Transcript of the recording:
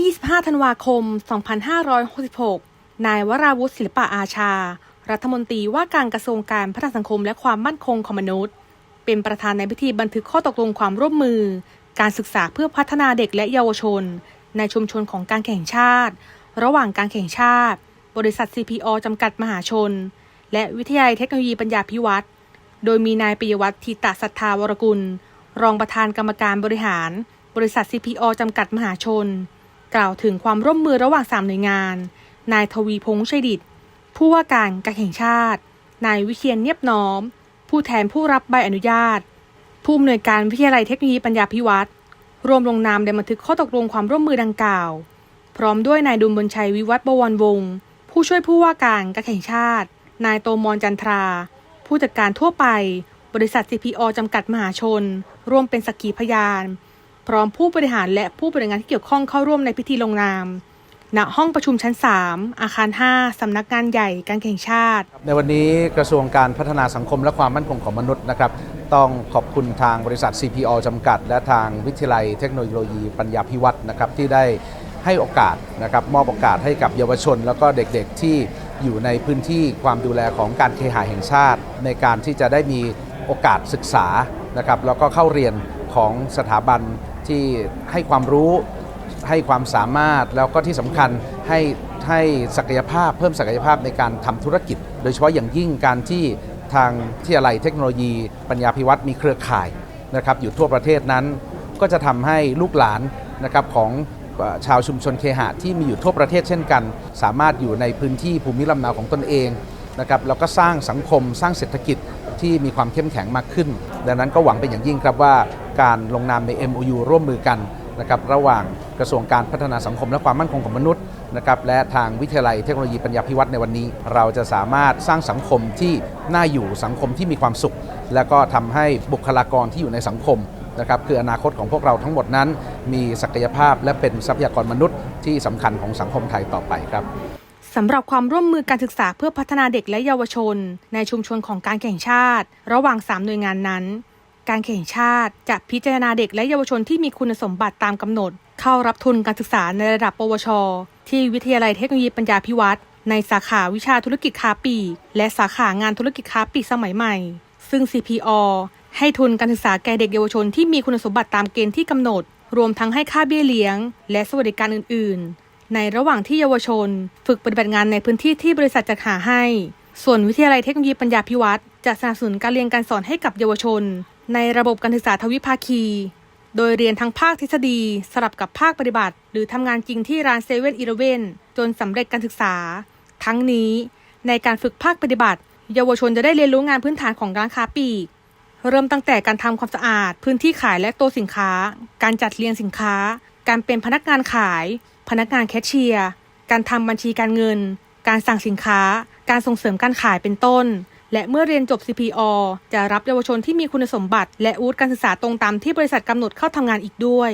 ที่ 25 ธันวาคม 2566 นายวราวุฒิศิลปะอาชา รัฐมนตรีว่าการกระทรวงการพัฒนาสังคมและความมั่นคงของมนุษย์ เป็นประธานในพิธีบันทึกข้อตกลงความร่วมมือ การศึกษาเพื่อพัฒนาเด็กและเยาวชน ในชุมชนของการแข่งชาติ ระหว่างการแข่งชาติ บริษัท CPO จำกัดมหาชน และวิทยาลัยเทคโนโลยีปัญญาพิวัตรโดยมีนายปิยวัฒน์ทีตะสัทธาวรกุล รองประธานกรรมการบริหาร บริษัท CPO จำกัดมหาชน กล่าวถึงความร่วมมือระหว่าง3หน่วยงาน นายทวีพงษ์ชัยดิต ผู้ว่าการการแข่งชาติ นายวิเชียนเนียบน้อม ผู้แทนผู้รับใบอนุญาต ผู้อำนวยการวิทยาลัยเทคโนโลยีปัญญาพิวัตรรวมลงนามในบันทึกข้อตกลงความร่วมมือดังกล่าว พร้อมด้วยนายดุลบนชัยวิวัฒน์บวรวงศ์ผู้ช่วยผู้ว่าการการแข่งชาติ นายโตมรจันทรา ผู้จัดการทั่วไป บริษัท CPO จำกัดมหาชน ร่วมเป็นสักขีพยาน พร้อมผู้บริหารและผู้บริหารงานที่เกี่ยวข้องเข้าร่วมในพิธีลงนาม ณ ห้องประชุมชั้น 3 อาคาร 5 สำนักงานใหญ่การแข่งชาติ ในวันนี้กระทรวงการพัฒนาสังคมและความมั่นคงของมนุษย์นะครับ ต้องขอบคุณทางบริษัท CPO จำกัด และทางวิทยาลัยเทคโนโลยีปัญญาพิวัตรนะครับที่ได้ให้โอกาสนะครับมอบโอกาสให้กับเยาวชน แล้วก็เด็กๆที่อยู่ในพื้นที่ความดูแลของการเคหะแห่งชาติ ในการที่จะได้มีโอกาสศึกษานะครับแล้วก็เข้าเรียน ของสถาบันที่ให้ความรู้ให้ความสามารถแล้วก็ที่สำคัญให้ให้ศักยภาพเพิ่มศักยภาพในการทำธุรกิจ โดยเฉพาะอย่างยิ่งการที่ทางที่อะไรเทคโนโลยี ปัญญาพิวัตรมีเครือข่ายนะครับอยู่ทั่วประเทศนั้น ก็จะทำให้ลูกหลานนะครับของชาวชุมชนเคหะที่มีอยู่ทั่วประเทศเช่นกัน สามารถอยู่ในพื้นที่ภูมิลำเนาของตนเองนะครับแล้วก็สร้างสังคมสร้างเศรษฐกิจ ที่มีความเข้มแข็งมากขึ้น ดังนั้นก็หวังเป็นอย่างยิ่งครับว่าการลงนามใน MOU ร่วมมือกันนะครับระหว่างกระทรวงการพัฒนาสังคมและความมั่นคงของมนุษย์นะครับและทางวิทยาลัยเทคโนโลยีปัญญาพิวัตรในวันนี้ เราจะสามารถสร้างสังคมที่น่าอยู่สังคมที่มีความสุข และก็ทำให้บุคลากรที่อยู่ในสังคมนะครับคืออนาคตของพวกเราทั้งหมดนั้น มีศักยภาพและเป็นทรัพยากรมนุษย์ที่สำคัญของสังคมไทยต่อไปครับ สำหรับความร่วมมือการศึกษาเพื่อพัฒนาเด็กและเยาวชน ในชุมชนของการแข่งชาติ ระหว่าง 3 หน่วยงานนั้น การแข่งชาติจะพิจารณาเด็กและเยาวชนที่มีคุณสมบัติตามกำหนด เข้ารับทุนการศึกษาในระดับ ปวช ที่วิทยาลัยเทคโนโลยีปัญญาพิวัตรในสาขาวิชาธุรกิจค้าปลีกและสาขางานธุรกิจค้าปลีกสมัยใหม่ ซึ่ง CPO ให้ทุนการศึกษาแก่เด็กเยาวชนที่มีคุณสมบัติตามเกณฑ์ที่กำหนด รวมทั้งให้ค่าเบี้ยเลี้ยง และสวัสดิการอื่นๆ ในระหว่างที่เยาวชน ฝึกปฏิบัติงานในพื้นที่ที่บริษัทจัดหาให้ ส่วนวิทยาลัยเทคโนโลยีปัญญาพิวัตรจะสนับสนุนการเรียนการสอนให้กับเยาวชน ในระบบการศึกษาทวิภาคี โดยเรียนทั้งภาคทฤษฎี สลับกับภาคปฏิบัติ หรือทำงานจริงที่ร้านเซเว่นอีเลเวนจนสำเร็จการศึกษา ทั้งนี้ ในการฝึกภาคปฏิบัติ เยาวชนจะได้เรียนรู้งานพื้นฐานของร้านค้าปลีกเริ่มตั้งแต่การทำความสะอาด พื้นที่ขายและตัวสินค้า การจัดเรียงสินค้า การเป็นพนักงานขาย พนักงานแคชเชียร์การทำบัญชีการเงิน การสั่งสินค้า การส่งเสริมการขายเป็นต้น และเมื่อเรียนจบ CPO จะรับเยาวชนที่มีคุณสมบัติ และวุฒิการศึกษาตรงตามที่บริษัทกำหนดเข้าทำงานอีกด้วย